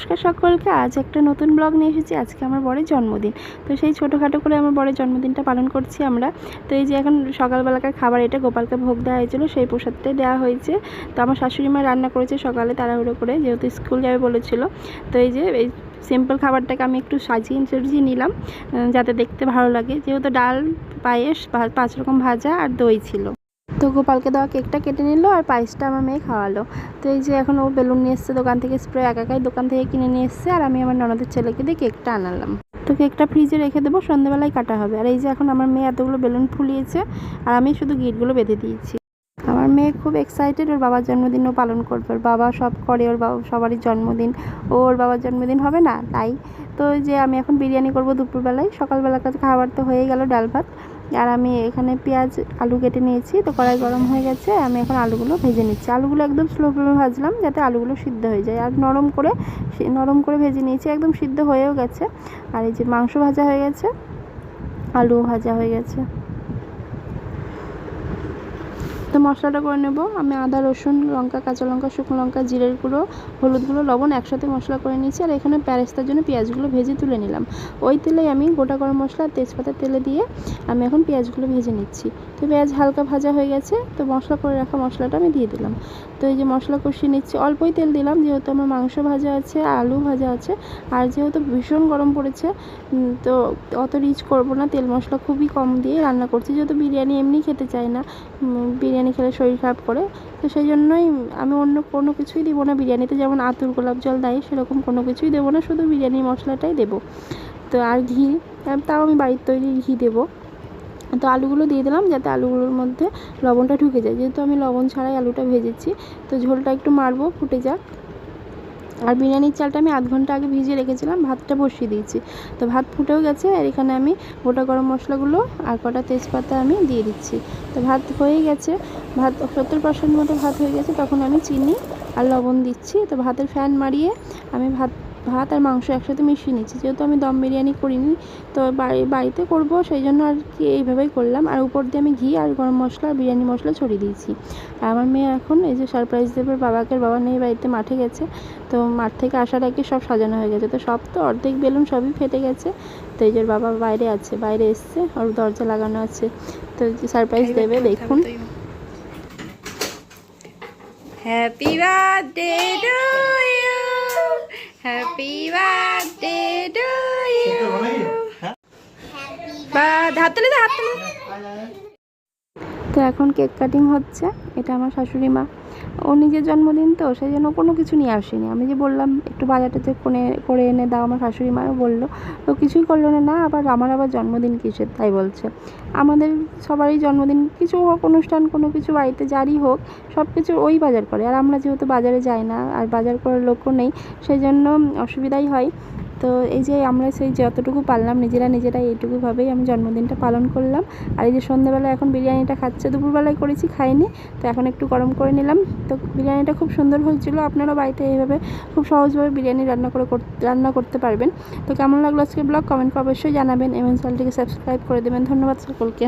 নমস্কার সকলকে, আজ একটা নতুন ব্লগ নিয়ে এসেছি। আজকে আমার বরের জন্মদিন। তো সেই ছোটোখাটো করে আমার বরের জন্মদিনটা পালন করছি আমরা। তো এই যে এখন সকালবেলাকার খাবার, এটা গোপালকে ভোগ দেওয়া হয়েছিল, সেই প্রসাদটাই দেওয়া হয়েছে। তো আমার শাশুড়ি মা রান্না করেছে সকালে তাড়াহুড়ো করে, যেহেতু স্কুল যাবে বলেছিল। তো এই যে, এই সিম্পল খাবারটাকে আমি একটু সাজিয়ে সাজিয়ে নিলাম যাতে দেখতে ভালো লাগে। যেহেতু ডাল, পায়েস পাঁচ রকম ভাজা আর দই ছিল। তো গোপালকে দেওয়া কেকটা কেটে নিল আর পায়েসটা আমার মেয়ে খাওয়ালো। তো এই যে এখন ও বেলুন নিয়ে এসছে দোকান থেকে, স্প্রে একা একাই দোকান থেকে কিনে নিয়ে এসছে আর আমি আমার ননদের ছেলেকে দিয়ে কেকটা আনালাম। তো কেকটা ফ্রিজে রেখে দেবো সন্ধ্যেবেলায় কাটা হবে। আর এই যে এখন আমার মেয়ে এতগুলো বেলুন ফুলিয়েছে আর আমি শুধু গিটগুলো বেঁধে দিয়েছি। আমার মেয়ে খুব এক্সাইটেড ওর বাবার জন্মদিনও পালন করবে। ওর বাবা সব করে, ওর বাবা সবারই জন্মদিন। ও ওর বাবার জন্মদিন হবে না, তাই। তো যে আমি এখন বিরিয়ানি করব দুপুরবেলায়। সকালবেলাকার খাবার তো হয়ে গেল ডাল ভাত। আর আমি এখানে পেঁয়াজ, আলু কেটে নিয়েছি। তো কড়াই গরম হয়ে গেছে। আমি এখন আলুগুলো ভেজে নিচ্ছি। আলুগুলো একদম স্লো ফ্লেমে ভাজলাম যাতে আলুগুলো সিদ্ধ হয়ে যায়। আর নরম করে নরম করে ভেজে নিয়েছি। একদম সিদ্ধ হয়েও গেছে। আর এই যে মাংস ভাজা হয়ে গেছে, আলুও ভাজা হয়ে গেছে। তো মশলাটা করে নেব। আমি আদা রসুন লঙ্কা কাঁচা লঙ্কা শুকনো লঙ্কা জিরের গুঁড়ো হলুদ গুঁড়ো লবণ একসাথে মশলা করে নিয়েছি। আর এখানে প্যারেস্তার জন্য পেঁয়াজগুলো ভেজে তুলে নিলাম। ওই তেলেই আমি গোটা গরম মশলা তেজপাতা তেলে দিয়ে আমি এখন পেঁয়াজগুলো ভেজে নিচ্ছি। তো পেঁয়াজ হালকা ভাজা হয়ে গেছে তো মশলা করে রাখা মশলাটা আমি দিয়ে দিলাম। তো এই যে মশলা কষিয়ে নিচ্ছি অল্পই তেল দিলাম যেহেতু আমার মাংস ভাজা আছে আলু ভাজা আছে আর যেহেতু ভীষণ গরম পড়েছে তো অত রিচ করব না। তেল মশলা খুবই কম দিয়ে রান্না করছি যেহেতু বিরিয়ানি এমনি খেতে চাই না। উম, বিরিয়ানি খেলে শরীর খারাপ করে, তো সেই জন্যই আমি অন্য কোনো কিছুই দেবো না বিরিয়ানিতে, যেমন আতুর গোলাপ জল দেয়, সেরকম কোনো কিছুই দেবো না, শুধু বিরিয়ানির মশলাটাই দেবো। তো আর ঘি তাও আমি বাড়ির তৈরি ঘি দেবো। তো আলুগুলো দিয়ে দিলাম, যাতে আলুগুলোর মধ্যে লবণটা ঢুকে যায়। যেহেতু আমি লবণ ছাড়াই আলুটা ভেজেছি, তো ঝোলটা একটু মারবো, ফুটে যাক। আর বিরিয়ানির চালটা আমি আধ ঘণ্টা আগে ভিজিয়ে রেখেছিলাম, ভাতটা বসিয়ে দিয়েছি। তো ভাত ফুটেও গেছে, আর এখানে আমি গোটা গরম মশলাগুলো আর কটা তেজপাতা আমি দিয়ে দিচ্ছি। তো ভাত হয়ে গেছে, ভাত সত্তর পার্সেন্ট মতো ভাত হয়ে গেছে, তখন আমি চিনি আর লবণ দিচ্ছি। তো ভাতের ফ্যান মারিয়ে আমি ভাত ভাত আর মাংস একসাথে মিশিয়ে নিচ্ছি। যেহেতু আমি দম বিরিয়ানি করিনি তো বাড়ি বাড়িতে করব সেই জন্য আর কি এইভাবেই করলাম। আর উপর দিয়ে আমি ঘি আর গরম মশলা আর বিরিয়ানি মশলা ছড়িয়ে দিয়েছি। আর আমার মেয়ে এখন এই যে সারপ্রাইজ দেবে বাবাকে বাবা নেই বাড়িতে মাঠে গেছে। তো মাঠ থেকে আসার আগে সব সাজানো হয়ে গেছে। তো সব তো অর্ধেক বেলুন সবই ফেটে গেছে। তো এই যে বাবা বাইরে আছে বাইরে এসছে ওর দরজা লাগানো আছে। তো সারপ্রাইজ দেবে দেখুন। হ্যাপি বার্থডে টু তো এখন কেক কাটিং হচ্ছে, এটা আমার শাশুড়ি মা। ও নিজের জন্মদিন তো, সেই জন্য কোনো কিছু নিয়ে আসেনি। আমি যে বললাম, একটু বাজারটাতে কোনে করে এনে দাও, আমার শাশুড়ি মাও বলল। তো কিছুই করল না না, আবার আমার আবার জন্মদিন কিসের, তাই বলছে। আমাদের সবারই জন্মদিন, কিছু হোক, অনুষ্ঠান, কোনো কিছু, বাড়িতে যারই হোক সব কিছু ওই বাজার করে। আর আমরা যেহেতু বাজারে যাই না, আর বাজার করার লোকও নেই, সেই জন্য অসুবিধাই হয়। তো এই যে আমরা সেই যতটুকু পারলাম নিজেরা নিজেরাই এইটুকুভাবেই আমি জন্মদিনটা পালন করলাম। আর এই যে সন্ধ্যাবেলা এখন বিরিয়ানিটা খাচ্ছে, দুপুরবেলায় করেছি, খাইনি, তো এখন একটু গরম করে নিলাম। তো বিরিয়ানিটা খুব সুন্দর হয়েছিল আপনারা বাড়িতে এইভাবে খুব সহজভাবে বিরিয়ানি রান্না করে রান্না করতে পারবেন। তো কেমন লাগল আজকে ব্লগ? কমেন্ট করে অবশ্যই জানাবেন এবং চ্যানেলটিকে সাবস্ক্রাইব করে দেবেন। ধন্যবাদ সকলকে।